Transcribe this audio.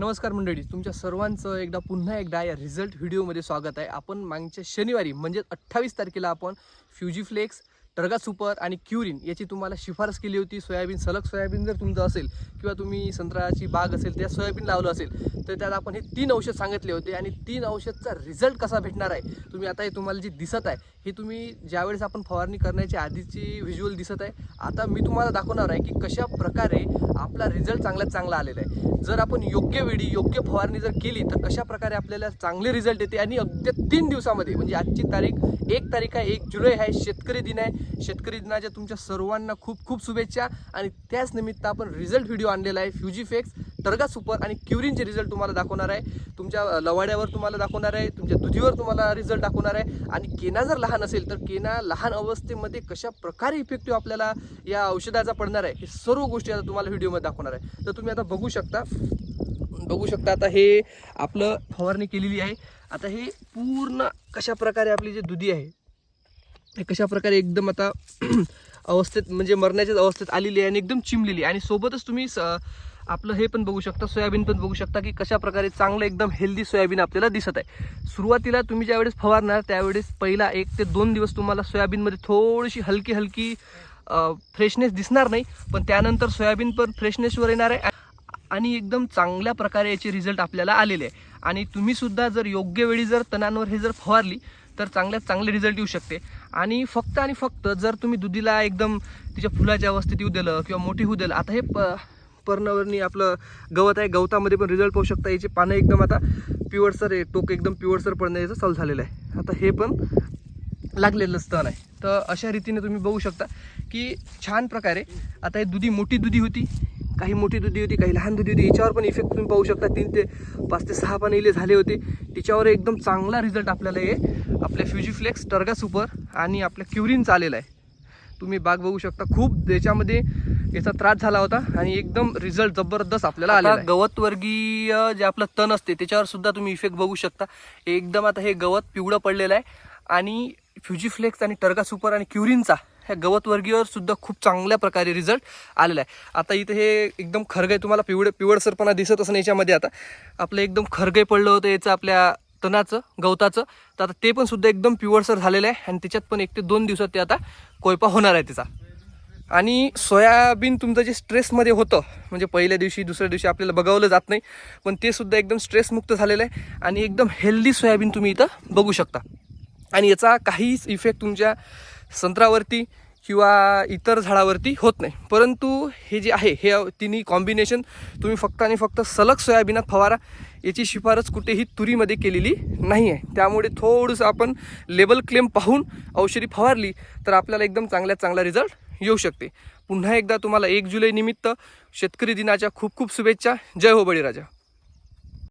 नमस्कार मंडळी तुमच्या सर्वांचं एकदा पुन्हा एकदा या रिझल्ट व्हिडिओमध्ये स्वागत आहे. आपण मागच्या शनिवारी म्हणजे अठ्ठावीस तारखेला आपण फ्युजीफ्लेक्स टर्गा सुपर आणि क्युरिन याची तुम्हाला शिफारस केली होती. सोयाबीन सलग सोयाबीन जर तुमचं असेल किंवा तुम्ही संत्र्याची बाग असेल त्या सोयाबीन लावलं असेल तर त्यात आपण हे तीन औषध सांगितले होते आणि तीन औषधचा रिझल्ट कसा भेटणार आहे तुम्ही आता हे तुम्हाला जे दिसत आहे हे तुम्ही ज्यावेळेस आपण फवारणी करण्याच्या आधीची व्हिज्युअल दिसत आहे आता मी तुम्हाला दाखवणार आहे की कशा प्रकारे आपला रिझल्ट चांगल्यात चांगला आलेला आहे. जर आपण योग्य वेळी योग्य फवारणी जर केली तर कशा प्रकारे आपल्याला चांगले रिझल्ट येते आणि अगदी तीन दिवसामध्ये म्हणजे आजची तारीख एक तारीख आहे एक जुलै आहे शेतकरी दिन आहे शेतकरी दिनाच्या तुमच्या सर्वांना खूप खूप शुभेच्छा. आणि त्याच निमित्त आपण रिझल्ट व्हिडिओ आणलेला आहे फ्युजीफेक्स टर्गा सुपर आणि क्युरिनचे रिझल्ट तुम्हाला दाखवणार आहे. तुमच्या लवाड्यावर तुम्हाला दाखवणार आहे तुमच्या दुधीवर तुम्हाला रिझल्ट दाखवणार आहे. आणि केना जर लहान असेल तर केना लहान अवस्थेमध्ये कशा प्रकारे इफेक्टिव्ह आपल्याला या औषधाचा पडणार आहे हे सर्व गोष्टी आता तुम्हाला व्हिडिओमध्ये दाखवणार आहे. तर तुम्ही आता बघू शकता बघू शकता आता हे आपलं फवारणी केलेली आहे. आता हे पूर्ण कशा प्रकारे आपली जे दुधी आहे हे कशा प्रकारे एकदम आता अवस्थेत म्हणजे मरण्याच्याच अवस्थेत आलेली आहे आणि एकदम चिमलेली आहे. आणि सोबतच तुम्ही आपलं हे पण बघू शकता सोयाबीन पण बघू शकता की कशा प्रकारे चांगलं एकदम हेल्दी सोयाबीन आपल्याला दिसत आहे. सुरुवातीला तुम्ही ज्यावेळेस फवारणार त्यावेळेस पहिला एक ते दोन दिवस तुम्हाला सोयाबीनमध्ये थोडीशी हलकी हलकी फ्रेशनेस दिसणार नाही पण त्यानंतर सोयाबीन पण फ्रेशनेसवर येणार आहे आणि एकदम चांगल्या प्रकारे याचे रिझल्ट आपल्याला आलेले आहे. आणि तुम्हीसुद्धा जर योग्य वेळी जर तणांवर हे जर फवारली तर चांगल्यात चांगले रिझल्ट येऊ शकते. आणि फक्त आणि फक्त जर तुम्ही दुधीला एकदम तिच्या फुलाच्या अवस्थेत येऊ दिलं किंवा मोठी होऊ दिलं आता हे प पर्णवरणी आपलं गवत आहे गवतामध्ये पण रिझल्ट पाहू शकता. याचे पानं एकदम आता पिवळसर आहे टोक एकदम पिवळसर पडण्याचं चालू झालेलं आहे. आता हे पण लागलेलं स्तन आहे. तर अशा रीतीने तुम्ही बघू शकता की छान प्रकारे आता हे दुधी मोठी दुधी होती. काही मोठी दुधी होती काही लहान दुधी होती. याच्यावर पण इफेक्ट तुम्ही पाहू शकता. तीन ते पाच ते सहा पानं इले झाले होते. तिच्यावर एकदम चांगला रिझल्ट आपल्याला हे आपल्या फ्युजीफ्लेक्स टर्गा सुपर आणि आपल्या क्युरिनचा आलेला आहे. तुम्ही बाग बघू शकता. खूप याच्यामध्ये याचा त्रास झाला होता आणि एकदम रिझल्ट जबरदस्त आपल्याला आला गवत वर्गीय जे आपलं तण असते त्याच्यावर सुद्धा तुम्ही इफेक्ट बघू शकता. एकदम आता हे गवत पिवळं पडलेलं आहे आणि फ्युजीफ्लेक्स आणि टर्गा सुपर आणि क्युरिनचा ह्या गवत सुद्धा खूप चांगल्या प्रकारे रिझल्ट आलेला आहे. आता इथं हे एकदम खरगय तुम्हाला पिवळ पिवळसरपणा दिसत असणं याच्यामध्ये आता. आपलं एकदम खरगय पडलं होतं याचं आपल्या तणाचं गवताचं. तर आता ते पण सुद्धा एकदम पिवळसर झालेलं आहे आणि त्याच्यात पण एक ते दोन दिवसात ते आता कोयपा होणार आहे त्याचा. आणि सोयाबीन तुमचं जे स्ट्रेसमध्ये होतं म्हणजे पहिल्या दिवशी दुसऱ्या दिवशी आपल्याला बघावलं जात नाही पण ते सुद्धा एकदम स्ट्रेसमुक्त झालेलं आहे. आणि एकदम हेल्दी सोयाबीन तुम्ही इथं बघू शकता. आणि याचा काहीच इफेक्ट तुमच्या संत्रावरती किंवा इतर झाडावरती होत नाही. परंतु हे जे आहे हे तिन्ही कॉम्बिनेशन तुम्ही फक्त आणि फक्त सलग सोयाबीनात फवारा याची शिफारस कुठेही तुरीमध्ये केलेली नाही आहे त्यामुळे थोडंसं आपण लेबल क्लेम पाहून औषधी फवारली तर आपल्याला एकदम चांगल्यात चांगला रिझल्ट येऊ शकते. पुन्हा एकदा तुम्हाला एक जुलै निमित्त शेतकरी दिनाच्या खूप खूप शुभेच्छा. जय हो बळीराजा.